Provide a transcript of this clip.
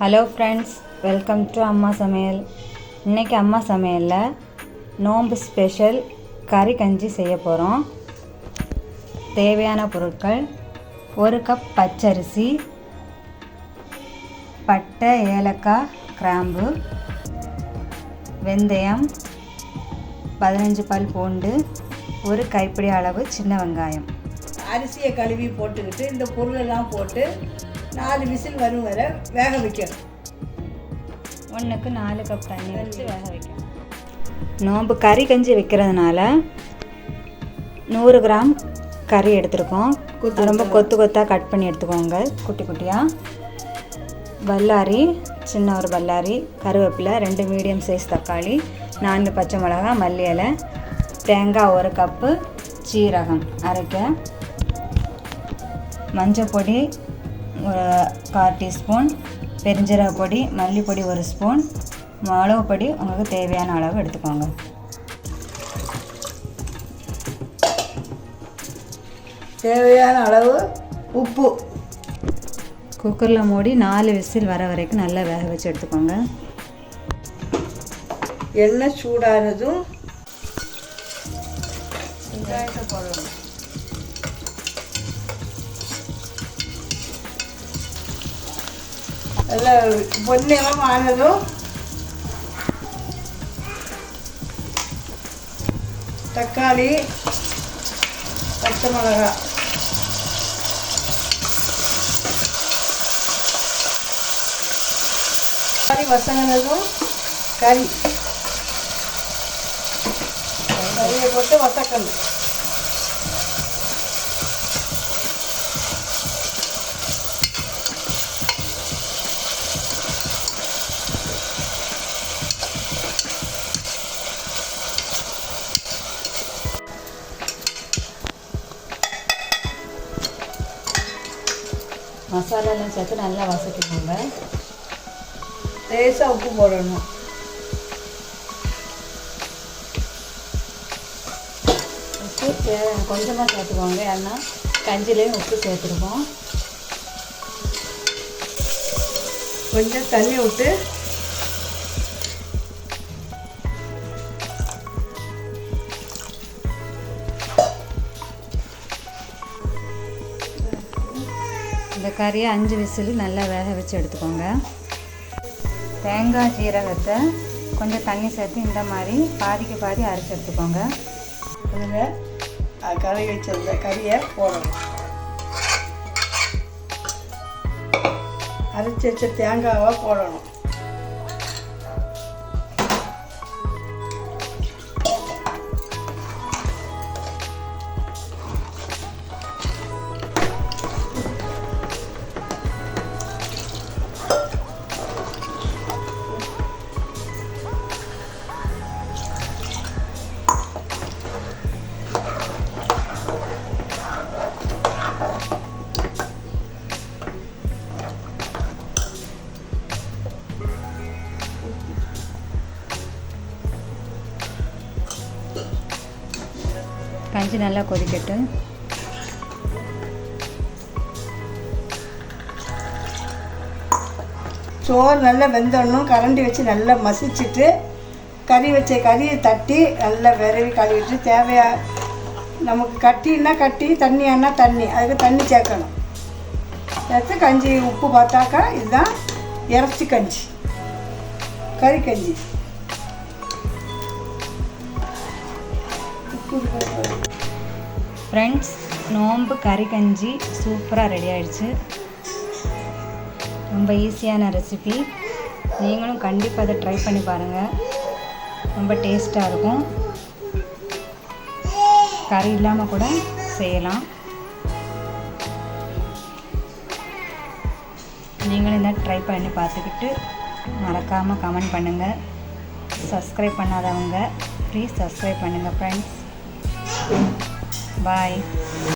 Hello friends welcome to அம்மா சமையல் இன்றைக்கி அம்மா சமையலில் நோம்பு ஸ்பெஷல் கறி கஞ்சி செய்ய போகிறோம் தேவையான பொருட்கள் ஒரு கப் பச்சரிசி பட்டை ஏலக்காய் கிராம்பு வெந்தயம் பதினஞ்சு பால் பூண்டு ஒரு கைப்பிடி அளவு சின்ன வெங்காயம். அரிசியை கழுவி போட்டுக்கிட்டு இந்த பொருளெல்லாம் போட்டு நாலு விசில் வரும் வரை வேக வைக்கணும். ஒன்றுக்கு நாலு கப் தண்ணி வச்சு வேக வைக்கணும். நோம்பு கறி கஞ்சி வைக்கிறதுனால நூறு கிராம் கறி எடுத்துருக்கோம். கொத்து ரொம்ப கொத்து. கொத்தாக கட் பண்ணி எடுத்துக்கோங்க. குட்டி குட்டியாக பல்லாரி சின்ன ஒரு பல்லாரி கருவேப்பிலை ரெண்டு மீடியம் சைஸ் தக்காளி நான்கு பச்சை மிளகா மல்லி இலை தேங்காய் ஒரு கப்பு சீரகம் அரைக்க மஞ்சள் பொடி கால் டீஸ்பூன் பெருஞ்சீரக பொடி மல்லிப்பொடி ஒரு ஸ்பூன் மிளகு பொடி உங்களுக்கு தேவையான அளவு எடுத்துக்கோங்க. தேவையான அளவு உப்பு. குக்கரில் மூடி நாலு விசில் வர வரைக்கும் நல்லா வேக வச்சு எடுத்துக்கோங்க. எண்ணெய் சூடானதும் வெங்காயத்தை போடணும். நல்லா பொன்னிறம் ஆனதும் தக்காளி பச்சை மிளகா கறி வசங்கினதும் கறி கறியை போட்டு வசக்கணும் மசாலாலாம் சேர்த்து நல்லா வசக்கிக்கோங்க லேசாக உப்பு போடணும். உப்பு கொஞ்சமாக சேர்த்துக்கோங்க. ஏன்னா கஞ்சிலையும் உப்பு சேர்த்துருக்கோம். கொஞ்சம் தண்ணி விட்டு இந்த கறியை அஞ்சு விசில் நல்லா வேக வச்சு எடுத்துக்கோங்க. தேங்காய் ஜீரகத்தை கொஞ்சம் தண்ணி சேர்த்து இந்த மாதிரி பாதிக்கு பாதி அரைச்சி எடுத்துக்கோங்க. இதில் கறி வச்சிருந்த கறியை போடணும். அரைச்சி வச்ச தேங்காவை போடணும். கஞ்சி நல்லா கொதிக்கட்டு. சோறு நல்லா வெந்தோடணும். கரண்டி வச்சு நல்லா மசிச்சுட்டு கறி வச்ச கறியை தட்டி நல்லா விரவி கழுவிட்டு தேவையா நமக்கு கட்டின்னா கட்டி தண்ணியானா தண்ணி அதுக்கு தண்ணி சேர்க்கணும். சேர்த்து கஞ்சி உப்பு பார்த்தாக்கா இதுதான் இறைச்சி கஞ்சி கறி கஞ்சி. ஃப்ரெண்ட்ஸ் நோம்பு கறி கஞ்சி சூப்பராக ரெடி ஆயிடுச்சு. ரொம்ப ஈஸியான ரெசிபி நீங்களும் கண்டிப்பாக அதை ட்ரை பண்ணி பாருங்கள் ரொம்ப டேஸ்ட்டாக இருக்கும். கறி இல்லாமல் கூட செய்யலாம். நீங்களும் இந்த ட்ரை பண்ணி பார்த்துக்கிட்டு மறக்காமல் கமெண்ட் பண்ணுங்கள் சப்ஸ்கிரைப் பண்ணாதவங்க ப்ளீஸ் சப்ஸ்கிரைப் பண்ணுங்கள் ஃப்ரெண்ட்ஸ் Bye.